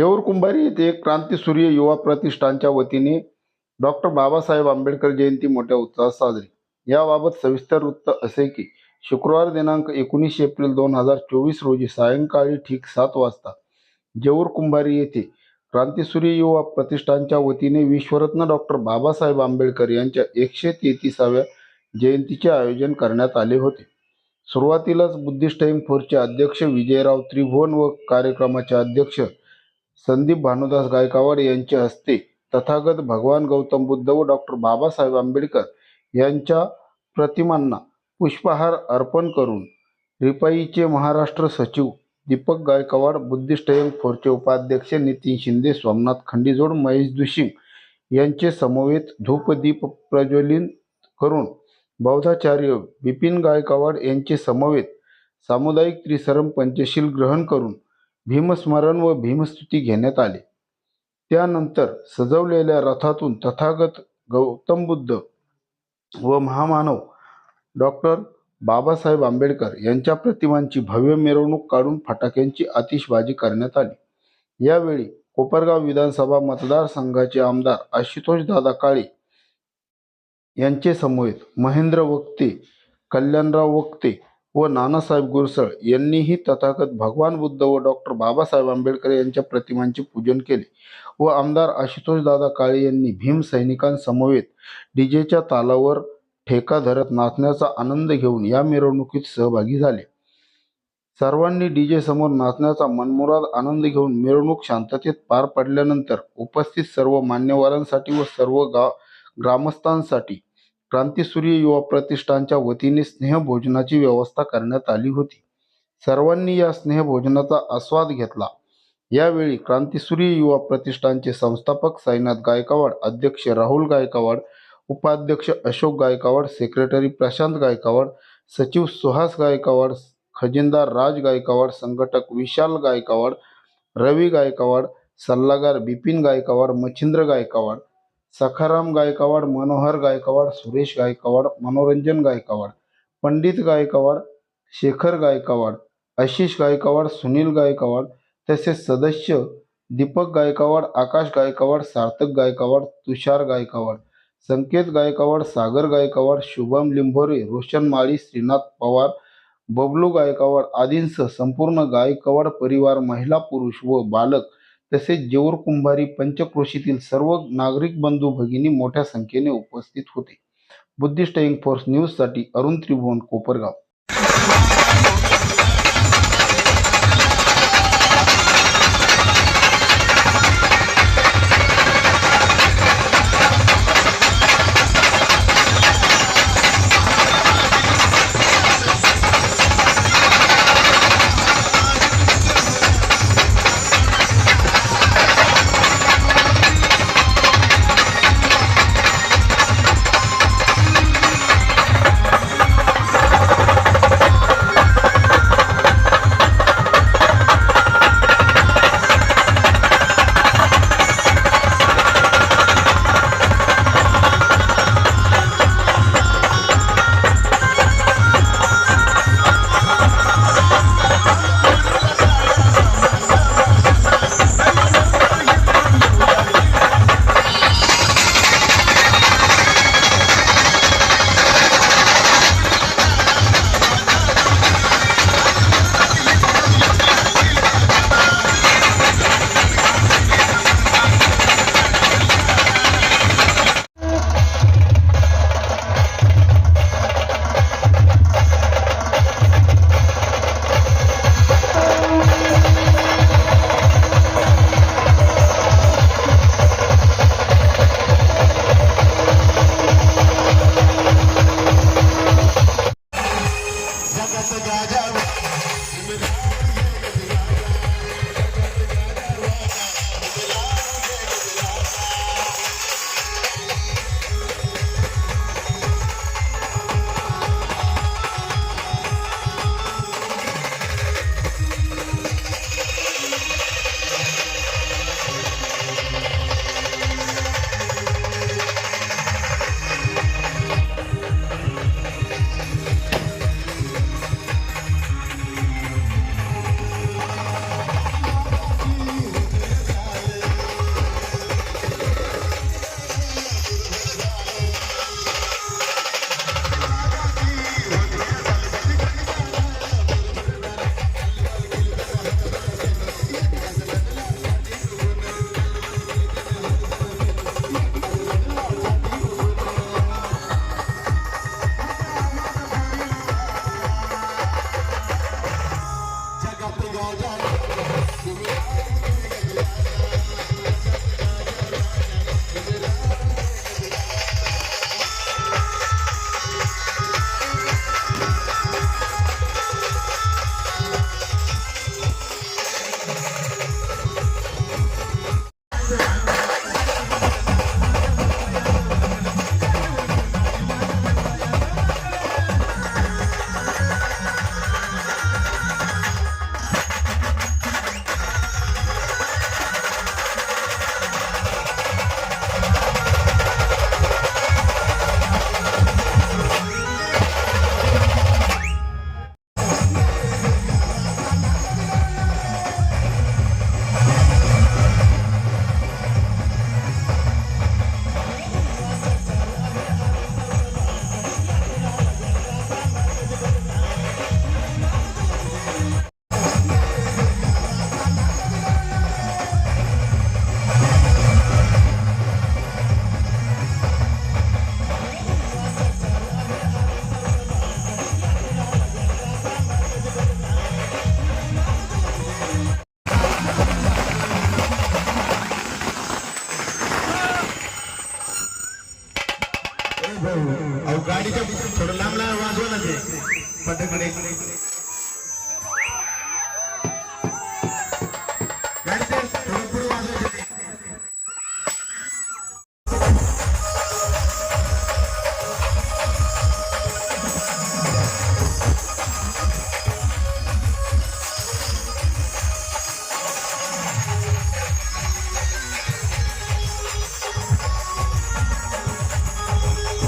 जेऊर कुंभारी येथे क्रांतीसूर्य युवा प्रतिष्ठानच्या वतीने डॉक्टर बाबासाहेब आंबेडकर जयंती मोठ्या उत्साहात साजरी. याबाबत सविस्तर वृत्त असे की शुक्रवार दिनांक एकोणीस एप्रिल दोन हजार चोवीस रोजी सायंकाळी ठीक सात वाजता जेऊर कुंभारी येथे क्रांतीसूर्य युवा प्रतिष्ठानच्या वतीने विश्वरत्न डॉक्टर बाबासाहेब आंबेडकर यांच्या एकशे तेहतीसाव्या जयंतीचे आयोजन करण्यात आले होते. सुरुवातीलाच बुद्धिस्ट टाइम फोरचे अध्यक्ष विजयराव त्रिभुवन व कार्यक्रमाचे अध्यक्ष संदीप भानुदास गायकवाड यांच्या हस्ते तथागत भगवान गौतम बुद्ध व डॉक्टर बाबासाहेब आंबेडकर यांच्या प्रतिमांना पुष्पहार अर्पण करून रिपाईचे महाराष्ट्र सचिव दीपक गायकवाड बुद्धिस्ट यंग फोरचे उपाध्यक्ष नितीन शिंदे सोमनाथ खंडीजोड महेश दुशिंग यांचे समवेत धूपदीप प्रज्वलित करून बौद्धाचार्य बिपिन गायकवाड यांचे समवेत सामुदायिक त्रिसरम पंचशील ग्रहण करून भीमस्मरण व भीमस्तुती घेण्यात आली. त्यानंतर सजवलेल्या रथातून तथागत गौतम बुद्ध व महामानव डॉक्टर बाबासाहेब आंबेडकर यांच्या प्रतिमांची भव्य मिरवणूक काढून फटाक्यांची आतिषबाजी करण्यात आली. यावेळी कोपरगाव विधानसभा मतदारसंघाचे आमदार आशुतोष दादा काळे यांचे समवेत महेंद्र वक्ते कल्याणराव वक्ते व नानासाहेब गुरसळ यांनीही तथागत भगवान बुद्ध व डॉक्टर बाबासाहेब आंबेडकर यांच्या प्रतिमांचे पूजन केले व आमदार आशुतोष दादा काळे यांनी भीम सैनिकांसमवेत डीजेच्या तालावर ठेका धरत नाचण्याचा आनंद घेऊन या मिरवणुकीत सहभागी झाले. सर्वांनी डीजे समोर नाचण्याचा मनमुराद आनंद घेऊन मिरवणूक शांततेत पार पडल्यानंतर उपस्थित सर्व मान्यवरांसाठी व सर्व गाव ग्रामस्थांसाठी क्रांतीसूर्य युवा प्रतिष्ठानच्या वतीने स्नेहभोजनाची व्यवस्था करण्यात आली होती. सर्वांनी या स्नेहभोजनाचा आस्वाद घेतला. यावेळी क्रांतीसूर्य युवा प्रतिष्ठानचे संस्थापक साईनाथ गायकवाड अध्यक्ष राहुल गायकवाड उपाध्यक्ष अशोक गायकवाड सेक्रेटरी प्रशांत गायकवाड सचिव सुहास गायकवाड खजिनदार राज गायकवाड संघटक विशाल गायकवाड रवी गायकवाड सल्लागार बिपिन गायकवाड मच्छिंद्र गायकवाड सखाराम गायकवाड मनोहर गायकवाड सुरेश गायकवाड मनोरंजन गायकवाड पंडित गायकवाड शेखर गायकवाड आशिष गायकवाड सुनील गायकवाड तसेच सदस्य दीपक गायकवाड आकाश गायकवाड सार्थक गायकवाड तुषार गायकवाड संकेत गायकवाड सागर गायकवाड शुभम लिंभोरे रोशन माळी श्रीनाथ पवार बबलू गायकवाड आदींसह संपूर्ण गायकवाड परिवार महिला पुरुष व बालक तसेच जेऊर कुंभारी पंचक्रोशीतील सर्व नागरिक बंधू भगिनी मोठ्या संख्येने उपस्थित होते. बुद्धिस्ट इंग फोर्स न्यूजसाठी अरुण त्रिभुवन कोपरगाव. I got Raja भाऊ अहो गाडीच्या थोडं लांब लांब वाजवा ना ते फटाकडे